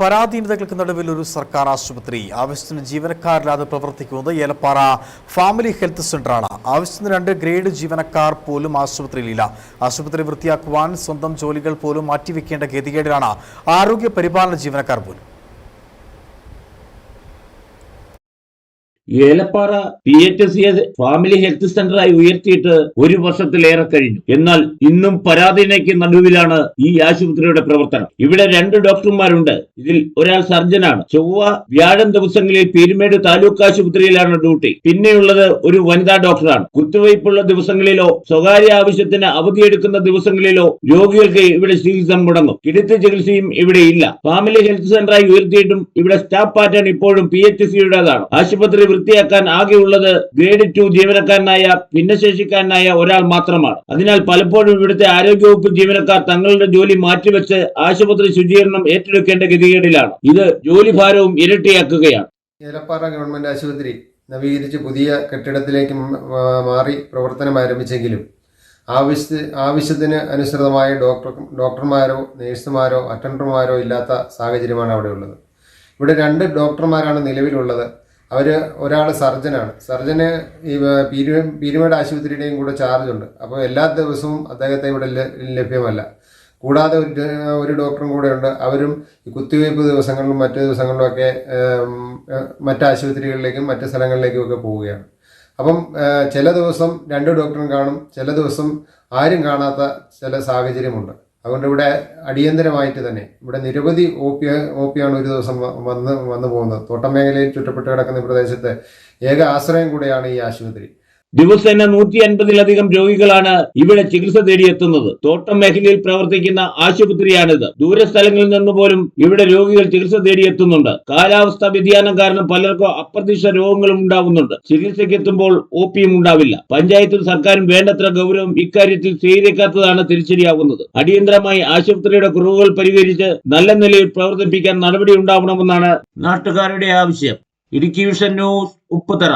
പരാധീനതകൾക്ക് നടുവിൽ ഒരു സർക്കാർ ആശുപത്രി. ആവശ്യത്തിന് ജീവനക്കാരില്ലാതെ പ്രവർത്തിക്കുന്നത് ഏലപ്പാറ ഫാമിലി ഹെൽത്ത് സെന്ററാണ്. ആവശ്യത്തിന് രണ്ട് ഗ്രേഡ് ജീവനക്കാർ പോലും ആശുപത്രിയിലില്ല. ആശുപത്രി വൃത്തിയാക്കുവാൻ സ്വന്തം ജോലികൾ പോലും മാറ്റിവെക്കേണ്ട ഗതികേടിലാണ് ആരോഗ്യ പരിപാലന ജീവനക്കാർ പോലും. ഏലപ്പാറ പി എച്ച് എസ് സിയെ ഫാമിലി ഹെൽത്ത് സെന്ററായി ഉയർത്തിയിട്ട് ഒരു വർഷത്തിലേറെ കഴിഞ്ഞു. എന്നാൽ ഇന്നും പരാധീനയ്ക്ക് നടുവിലാണ് ഈ ആശുപത്രിയുടെ പ്രവർത്തനം. ഇവിടെ രണ്ട് ഡോക്ടർമാരുണ്ട്. ഇതിൽ ഒരാൾ സർജനാണ്. ചൊവ്വ വ്യാഴം ദിവസങ്ങളിൽ പീരുമേട് താലൂക്ക് ആശുപത്രിയിലാണ് ഡ്യൂട്ടി. പിന്നെയുള്ളത് ഒരു വനിതാ ഡോക്ടറാണ്. കുത്തിവയ്പുള്ള ദിവസങ്ങളിലോ സ്വകാര്യ ആവശ്യത്തിന് അവധിയെടുക്കുന്ന ദിവസങ്ങളിലോ രോഗികൾക്ക് ഇവിടെ ചികിത്സ മുടങ്ങും. കിടത്തി ചികിത്സയും ഇവിടെ ഇല്ല. ഫാമിലി ഹെൽത്ത് സെന്ററായി ഉയർത്തിയിട്ടും ഇവിടെ സ്റ്റാഫ് പാറ്റേൺ ഇപ്പോഴും പി എച്ച് സിയുടേതാണ് ആശുപത്രി വൃത്തിയാക്കാൻ ആകെയുള്ളത് ഗ്രേഡ് ടു ജീവനക്കാരനായ ഭിന്നശേഷിക്കാരനായ ഒരാൾ മാത്രമാണ്. അതിനാൽ പലപ്പോഴും ഇവിടുത്തെ ആരോഗ്യവകുപ്പ് ജീവനക്കാർ തങ്ങളുടെ ജോലി മാറ്റിവെച്ച് ആശുപത്രി ശുചീകരണം ഏറ്റെടുക്കേണ്ട ഗതികേടിലാണ്. ഇത് ജോലി ഭാരവും ഇരട്ടിയാക്കുകയാണ്. ഏലപ്പാറ ഗവൺമെന്റ് ആശുപത്രി നവീകരിച്ച് പുതിയ കെട്ടിടത്തിലേക്ക് മാറി പ്രവർത്തനം ആരംഭിച്ചെങ്കിലും ആവശ്യ ആവശ്യത്തിന് അനുസൃതമായ ഡോക്ടർ ഡോക്ടർമാരോ നേഴ്സുമാരോ അറ്റൻഡർമാരോ ഇല്ലാത്ത സാഹചര്യമാണ് അവിടെ ഉള്ളത് ഇവിടെ രണ്ട് ഡോക്ടർമാരാണ് നിലവിലുള്ളത്. അവർ ഒരാൾ സർജനാണ്. സർജന് ഈ വ- പീരു പീരുമേട് ആശുപത്രിയുടെയും കൂടെ ചാർജ് ഉണ്ട്. അപ്പോൾ എല്ലാ ദിവസവും അദ്ദേഹത്തെ ഇവിടെ ലഭ്യമല്ല. കൂടാതെ ഒരു ഒരു ഡോക്ടറും കൂടെ ഉണ്ട്. അവരും ഈ കുത്തിവയ്പ്പ് ദിവസങ്ങളിലും മറ്റു ദിവസങ്ങളിലുമൊക്കെ മറ്റ് ആശുപത്രികളിലേക്കും മറ്റ് സ്ഥലങ്ങളിലേക്കും ഒക്കെ പോവുകയാണ്. അപ്പം ചില ദിവസം രണ്ട് ഡോക്ടറും കാണും. ചില ദിവസം ആരും കാണാത്ത ചില സാഹചര്യമുണ്ട്. അതുകൊണ്ട് ഇവിടെ അടിയന്തരമായിട്ട് തന്നെ ഇവിടെ നിരവധി ഒ പി ഒ പി ആണ് ഒരു ദിവസം വന്ന് വന്നു പോകുന്നത്. തോട്ടം മേഖലയിൽ ചുറ്റപ്പെട്ട് കിടക്കുന്ന പ്രദേശത്ത് ഏക ആശ്രയം കൂടെയാണ് ഈ ആശുപത്രി. ദിവസേന നൂറ്റി അൻപതിലധികം രോഗികളാണ് ഇവിടെ ചികിത്സ തേടിയെത്തുന്നത്. തോട്ടം മേഖലയിൽ പ്രവർത്തിക്കുന്ന ആശുപത്രിയാണിത്. ദൂരസ്ഥലങ്ങളിൽ നിന്ന് പോലും ഇവിടെ രോഗികൾ ചികിത്സ തേടിയെത്തുന്നുണ്ട്. കാലാവസ്ഥാ വ്യതിയാനം കാരണം പലർക്കും അപ്രതീക്ഷിത രോഗങ്ങളും ഉണ്ടാവുന്നുണ്ട്. ചികിത്സയ്ക്ക് എത്തുമ്പോൾ ഒ പിയും ഉണ്ടാവില്ല. പഞ്ചായത്തും സർക്കാരും വേണ്ടത്ര ഗൗരവം ഇക്കാര്യത്തിൽ സ്വീകരിക്കാത്തതാണ് തിരിച്ചടിയാകുന്നത് അടിയന്തരമായി ആശുപത്രിയുടെ കുറവുകൾ പരിഹരിച്ച് നല്ല നിലയിൽ പ്രവർത്തിപ്പിക്കാൻ നടപടി ഉണ്ടാവണമെന്നാണ് നാട്ടുകാരുടെ ആവശ്യം. Idukki vision news Upputhara.